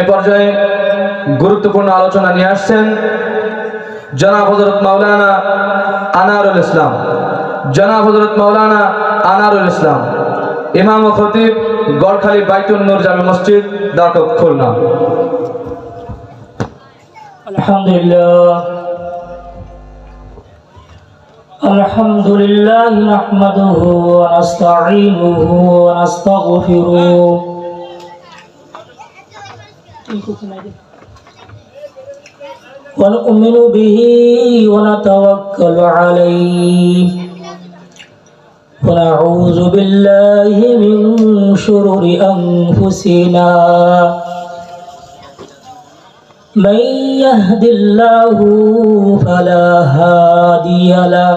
এ পর্যায়ে গুরুত্বপূর্ণ আলোচনা নিয়ে আসছেন জনাব হজরত মাওলানা আনারুল ইসলাম জনাব হজরত মাওলানা আনারুল ইসলাম ইমাম ও খতিব গড়খালি বাইতুল নূর জামে মসজিদ দাটক খুলনা الحمد لله الحمد لله نحمده ونستعينه ونستغفره ونؤمن به ونتوكل عليه ونعوذ بالله من شرور أنفسنا من يهد الله فلا هادي له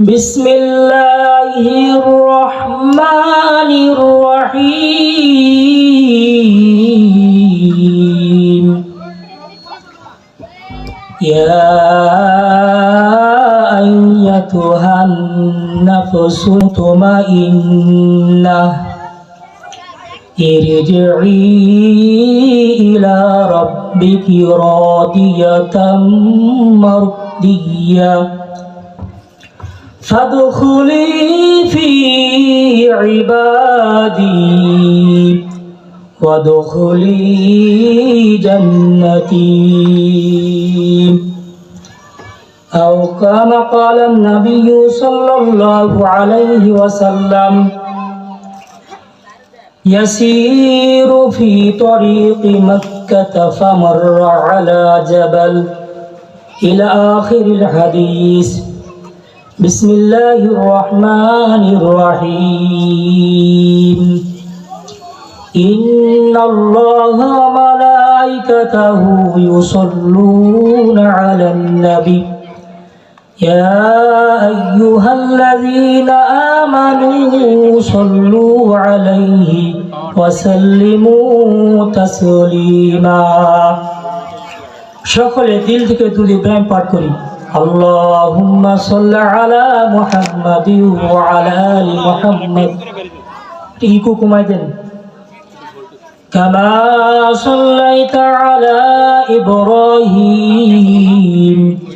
بسم الله الرحمن الرحيم يا أيتها النفس المطمئنة ارجعي إلى ربك راضية مرضية. فادخلي في عبادي وادخلي جنتي. أو كما قال النبي صلى الله عليه وسلم يسير في طريق مكة فمر على جبل. إلى آخر الحديث. بسم الله الرحمن الرحيم. إن الله وملائكته يصلون على النبي. يا أيها الذين آمنوا صلوا عليه وسلموا تسليما সকলে দিল থেকে দুল ইব্রাহিম পাঠ করি আল্লাহুম্মা সাল্লি আলা মুহাম্মাদি ওয়া আলা আলি মুহাম্মাদ ইকু কমাই দেন كما صليت على إبراهيم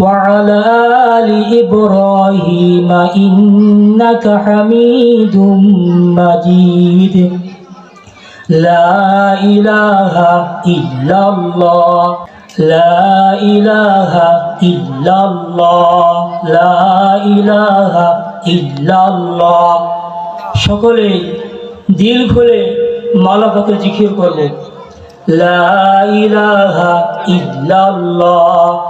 وعلى آل إبراهيم إنك حميد مجيد لا إله إلا الله لا إله إلا الله لا إله إلا الله সকলে দিল খুলে মালা পথে জিকির করবে লা ইলাহা ইল্লাল্লাহ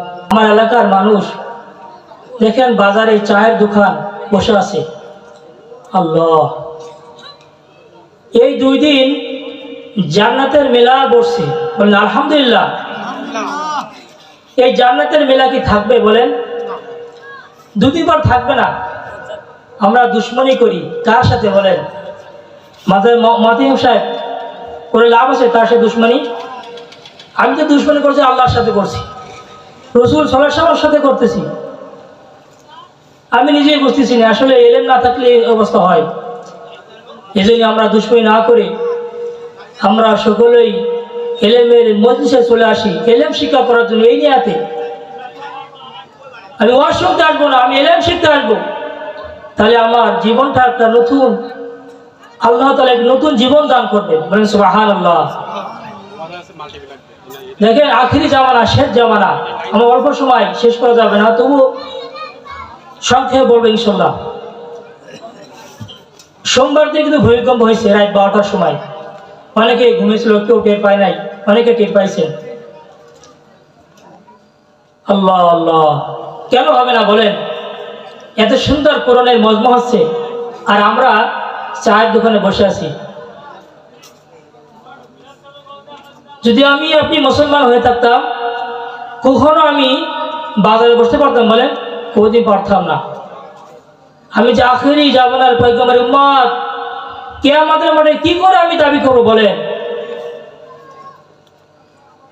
আমার এলাকার মানুষ দেখেন বাজারে চায়ের দোকান বসে আছে। আল্লাহ। এই দুই দিন জান্নাতের মেলা বসছে। বলেন আলহামদুলিল্লাহ। এই জান্নাতের মেলা কি থাকবে বলেন? দুদিন পর থাকবে না। আমরা দুশ্মনী করি। কার সাথে বলেন? মাদের মাতিম সাহেব করে লাভ আছে তার সাথে দুশ্মনী। আমি তো দুশ্মনী করছি, আল্লাহর সাথে করছি। রসুল সলার সাথে করতেছি। আমি নিজেই বুঝতেছি না, আসলে এলেম না থাকলে এই অবস্থা হয়। এই জন্য আমরা দুশ্মনী না করে আমরা সকলেই এলেমের মজলিসে চলে আসি, এলেম শিক্ষা করার জন্য এই নিয়াতে। আমি ওয়াজ শুনতে আসব না, আমি এলেম শিখতে আসব। তাহলে আমার জীবনটা একটা নতুন, আল্লাহ তালা এক নতুন জীবন দান করবে বলেন সুবাহান আল্লাহ দেখেন, আখিরি জামানা, শেষ জামানা। আমার অল্প সময় শেষ করা যাবে না, তবু সংক্ষেপে বলব ইনশাল্লাহ। সোমবার দিন কিন্তু ভূমিকম্প হয়েছে রাত বারোটার সময়। অনেকে ঘুমিয়েছিল, কেউ টের পায় নাই, অনেকে টের পাইছে আল্লাহ আল্লাহ। কেন হবে না বলেন? এত সুন্দর কোরআনের মজমা হচ্ছে, আর আমরা চায়ের দোকানে বসে আছি। যদি আমি আপনি মুসলমান হয়ে থাকতাম, কখনো আমি বাজারে বসতে পারতাম বলেন, কোনোদিন পারতাম না। আমি যে আখেরি জামানার পয়গম্বর উম্মত কে আমাদের মানে কি করে আমি দাবি করব বলেন?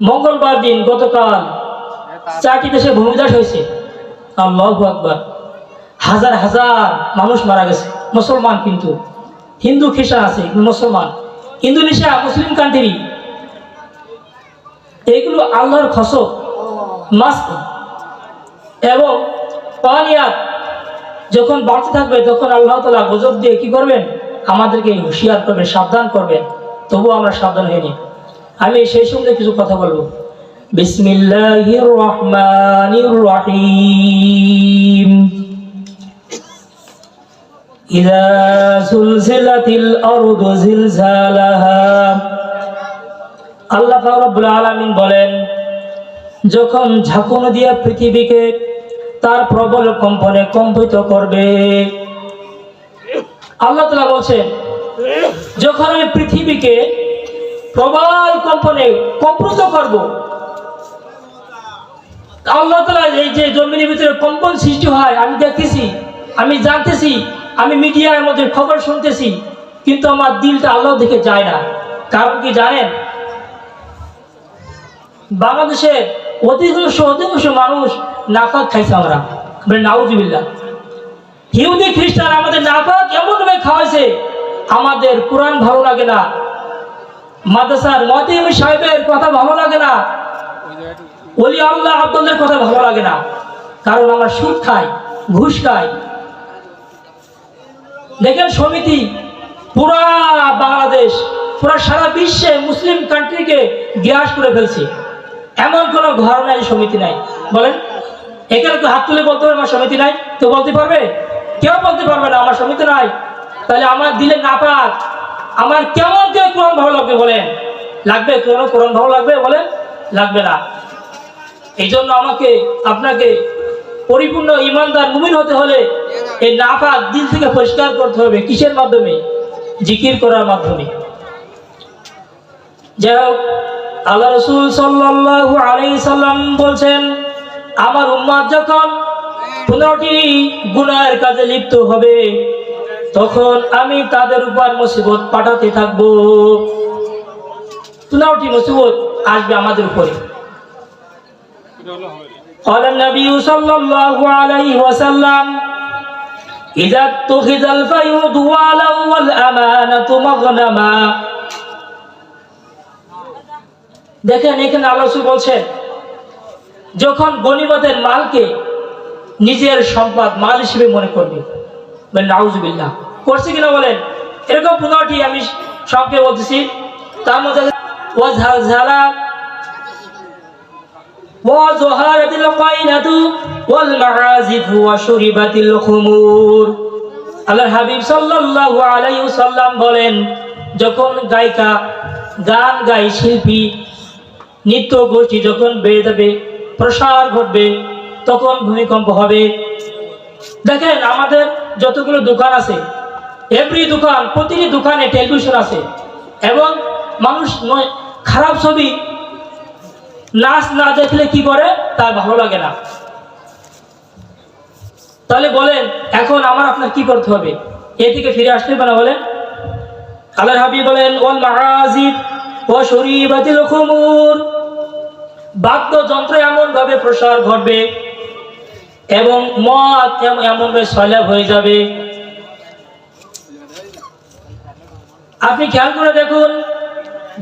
মঙ্গলবার দিন গতকাল চারটি দেশে ভূমিদাস হয়েছে। আল্লাহ আকবার। হাজার হাজার মানুষ মারা গেছে, মুসলমান কিন্তু। হিন্দু খ্রিস্টান আছে, মুসলমান। ইন্দোনেশিয়া মুসলিম কান্ট্রি এগুলো আল্লাহর খসক মাস্ক এবং পানিয়াত যখন বাড়তে থাকবে তখন আল্লাহ তালা গজব দিয়ে কি করবেন আমাদেরকে হুঁশিয়ার করবেন সাবধান করবেন তবুও আমরা সাবধান হইনি আমি সেই সঙ্গে কিছু কথা বলবো বিসমিল্লাহির রহমানির রহিম إذا زلزلت الأرض زلزالها আল্লাহ রব্বুল আলামিন বলেন, যখন ঝাঁকুন দিয়া পৃথিবীকে তার প্রবল কম্পনে কম্পিত করবে, আল্লাহ তালা বলছেন, যখন আমি পৃথিবীকে প্রবল কম্পনে কম্পিত করব, আল্লাহ তালা এই যে জমিনের ভিতরে কম্পন সৃষ্টি হয়, আমি দেখতেছি, আমি জানতেছি, আমি মিডিয়ার মধ্যে খবর শুনতেছি, কিন্তু আমার দিলটা আল্লাহ দিকে যায় না। কারণ কি জানেন? বাংলাদেশের অধিকাংশ অধিকাংশ মানুষ নাফাক খাইছে আমরা। বলে নাউজুবিল্লা হিউদি খ্রিস্টান আমাদের নাফাক এমনভাবে খাওয়াইছে, আমাদের কোরআন ভালো লাগে না। মাদ্রাসার মতিম সাহেবের কথা ভালো লাগে না। ওলি আল্লাহ আব্দুল্লের কথা ভালো লাগে না। কারণ আমরা সুদ খাই, ঘুষ খাই। দেখেন সমিতি, পুরা বাংলাদেশ, পুরা সারা বিশ্বে মুসলিম কান্ট্রিকে গ্যাস করে ফেলছে। এমন কোন ঘর নাই, সমিতি নাই। বলেন, এখানে তো হাত তুলে বলতে পারবে, আমার সমিতি নাই? তো বলতে পারবে? কেউ বলতে পারবে না, আমার সমিতি নাই। তাহলে আমার দিলে না পাক। আমার কেমন কেউ কোরআন ভালো লাগবে বলেন? লাগবে কোরআন কোরআন ভালো লাগবে বলেন? লাগবে না। এই জন্য আমাকে, আপনাকে পরিপূর্ণ ইমানদার মুমিন হতে হলে এই নাপাক দিল থেকে পরিষ্কার করতে হবে। কিসের মাধ্যমে? জিকির করার মাধ্যমে। যাই হোক আল্লাহ রসুল সাল্লাল্লাহু আলাইহি সাল্লাম বলছেন আমার উম্মাদ যখন পনেরোটি গুনাহের কাজে লিপ্ত হবে তখন আমি তাদের উপর মুসিবত পাঠাতে থাকবো পনেরোটি মুসিবত আসবে আমাদের উপরে قال النبي صلى الله عليه وسلم إذا اتخذ الفيض والا والأمانة مغنما দেখেন এখানে আলোচনা বলছেন যখন গনিমতের মালকে নিজের সম্পদ মাল হিসেবে মনে করবে বলেন নাউজুবিল্লাহ করছে কিনা বলেন এরকম পনেরোটি আমি সংক্ষেপে বলতেছি তার মধ্যে ওয়াজহালঝালা وظهرت القينة والمعازف وشربت الخمور আল্লাহর হাবিব সাল্লাল্লাহু আলাইহি সাল্লাম বলেন যখন গায়িকা গান গাই শিল্পী নৃত্য গোষ্ঠী যখন বেড়ে যাবে, প্রসার ঘটবে, তখন ভূমিকম্প হবে। দেখেন, আমাদের যতগুলো দোকান আছে এভরি দোকান, প্রতিটি দোকানে টেলিভিশন আছে, এবং মানুষ খারাপ ছবি, নাচ না দেখলে কি করে? তার ভালো লাগে না। তাহলে বলেন, এখন আমার আপনার কি করতে হবে? এ থেকে ফিরে আসতে পারে বলেন? আল্লাহ হাবি বলেন, ওয়াল মাহাজিব ও শরীবাতিল খুমুর। বাদ্যযন্ত্র এমনভাবে প্রসার ঘটবে এবং মদ এম- এমনভাবে সয়লাভ হয়ে যাবে। আপনি খেয়াল করে দেখুন,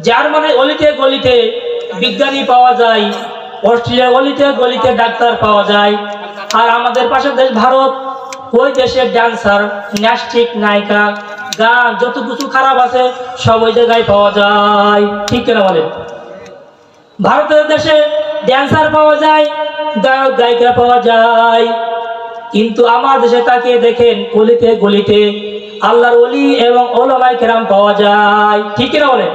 জার্মানির অলিতে গলিতে বিজ্ঞানী পাওয়া যায়, অস্ট্রেলিয়ার অলিতে গলিতে ডাক্তার পাওয়া যায়, আর আমাদের পাশের দেশ ভারত, ওই দেশের ডান্সার ন্যাস্টিক নায়িকা, গান, যত কিছু খারাপ আছে সব ওই জায়গায় পাওয়া যায়। ঠিক কেনা বলেন? ভারতের দেশে ড্যান্সার পাওয়া যায়, গায়ক, গায়িকা পাওয়া যায়। কিন্তু আমার দেশে তাকে দেখেন গলিতে গলিতে আল্লাহর অলি এবং ওলামাই কেরাম পাওয়া যায়। ঠিক কিনা বলেন?